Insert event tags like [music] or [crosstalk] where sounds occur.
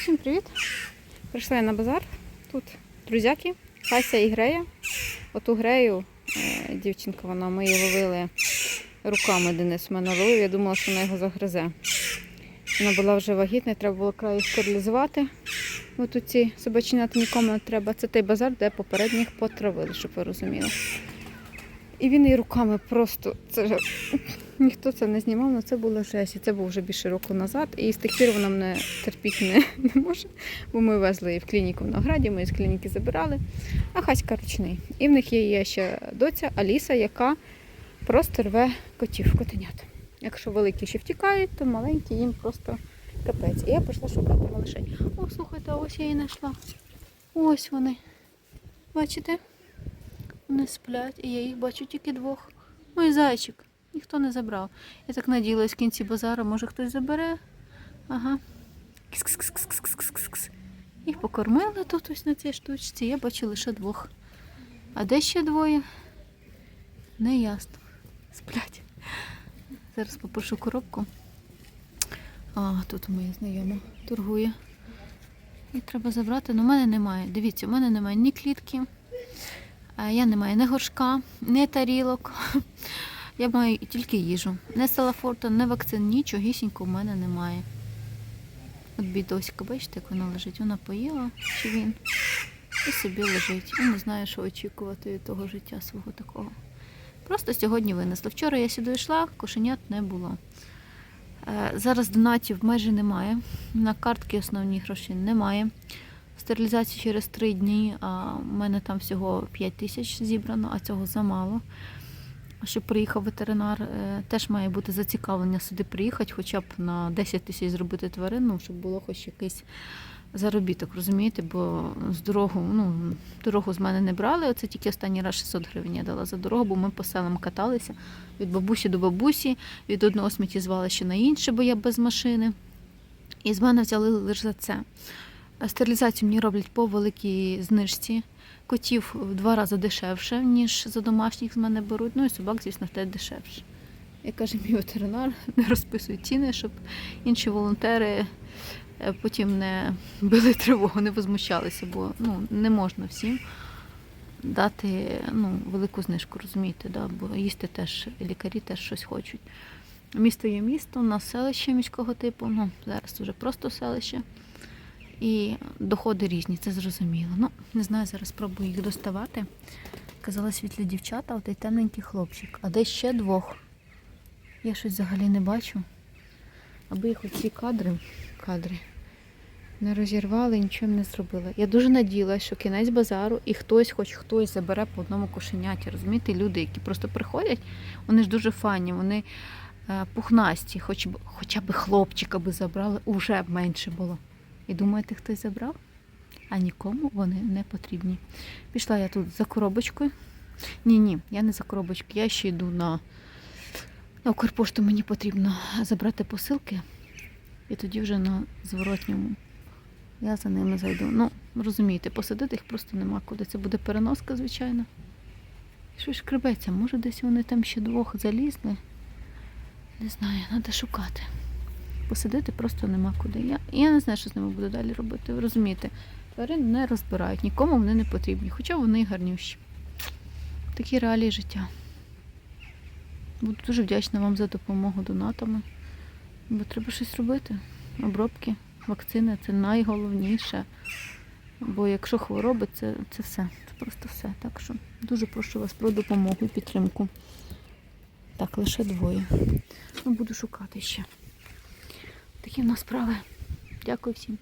Всім привіт! Прийшла я на базар. Тут друзяки, Хася і Грея. Оту Грею, е, дівчинка, вона ми її ловили руками Денис мене ловив. Я думала, що вона його загризе. Вона була вже вагітна, треба було край стерилізувати. Бо тут ці собаченята нікому не треба. Це той базар, де попередніх потравили, щоб ви розуміли. І він її руками просто. Це ніхто це не знімав, але це було жесть. І це був вже більше року назад. І з тих пір вона мене терпіти не, не може, бо ми везли її в клініку в Награді, ми її з клініки забирали, а хаська ручний. І в них є, є ще доця Аліса, яка просто рве котів, котенят. Якщо великі ще втікають, то маленькі їм просто капець. І я пішла шукати малишень. О, слухайте, ось я її знайшла. Ось вони. Бачите? Вони сплять, і я їх бачу тільки двох. Ой, зайчик. Ніхто не забрав. Я так надіялась в кінці базару, може хтось забере. Ага. Кс-кс-кс-кс-кс-кс-кс. Їх покормили тут ось на цій штучці. Я бачу лише двох. А де ще двоє? Не ясно. Сплять. Зараз попрошу коробку. А, тут моя знайома торгує. І треба забрати, але в мене немає. Дивіться, у мене немає ні клітки. Я не маю ні горшка, ні тарілок. Я маю тільки їжу. Не салафорту, не вакцин, нічогісінько в мене немає. От бідоська, бачите, як вона лежить. Вона поїла, чи він, і собі лежить. І не знаю, що очікувати від того життя свого такого. Просто сьогодні винесла. Вчора я сюди йшла, кошенят не було. Е, Зараз донатів майже немає. На картки основні гроші немає. Стерилізацію через три дні, а в мене там всього 5 тисяч зібрано, а цього замало. Щоб приїхав ветеринар, е, теж має бути зацікавлення сюди приїхати, хоча б на 10 тисяч зробити тварину, щоб було хоч якийсь заробіток, розумієте? Бо з дорогу, ну, дорогу з мене не брали. Оце тільки останній раз 600 гривень я дала за дорогу, бо ми по селам каталися від бабусі до бабусі, від одного сміттєзвалища на інше, бо я без машини. І з мене взяли лише за це. Стерилізацію мені роблять по великій знижці. Котів в два рази дешевше, ніж за домашніх з мене беруть. Ну і собак, звісно, теж дешевше. Як каже мій ветеринар, [laughs] не розписуй ціни, щоб інші волонтери е, потім не били тривогу, не возмущалися, бо ну, не можна всім дати ну, велику знижку, розумієте, да? бо їсти теж лікарі теж щось хочуть. Місто є місто, у нас селище міського типу, ну зараз вже просто селище. І доходи різні, це зрозуміло. Ну, не знаю, зараз спробую їх доставати. Казала світлі дівчата, отей темненький хлопчик. А де ще двох? Я щось взагалі не бачу. Аби їх оці кадри, кадри не розірвали, нічого не зробила. Я дуже надіялася, що кінець базару і хтось, хоч хтось забере по одному кошеняті. Розумієте, люди, які просто приходять, вони ж дуже фані, вони е, пухнасті, хоч хоча б хлопчика би забрали, уже б менше було. І думаєте, хтось забрав? А нікому вони не потрібні. Пішла я тут за коробочкою. Ні, ні, я не за коробочкою, я ще йду на, на Укрпошту, мені потрібно забрати посилки. І тоді вже на зворотньому я за ними зайду. Ну, розумієте, посадити їх просто нема куди. Це буде переноска, звичайно. Щось шкребеться, може десь вони там ще двох залізли. Не знаю, треба шукати посадити просто нема куди. Я, я не знаю, що з ними буду далі робити. Ви розумієте, тварин не розбирають, нікому вони не потрібні, хоча вони гарнющі. Такі реалії життя. Буду дуже вдячна вам за допомогу донатами. Бо треба щось робити. Обробки, вакцини це найголовніше. Бо якщо хвороби, це, це все. Це просто все. Так що дуже прошу вас про допомогу і підтримку. Так, лише двоє. Буду шукати ще. Такі в нас справи. Дякую всім.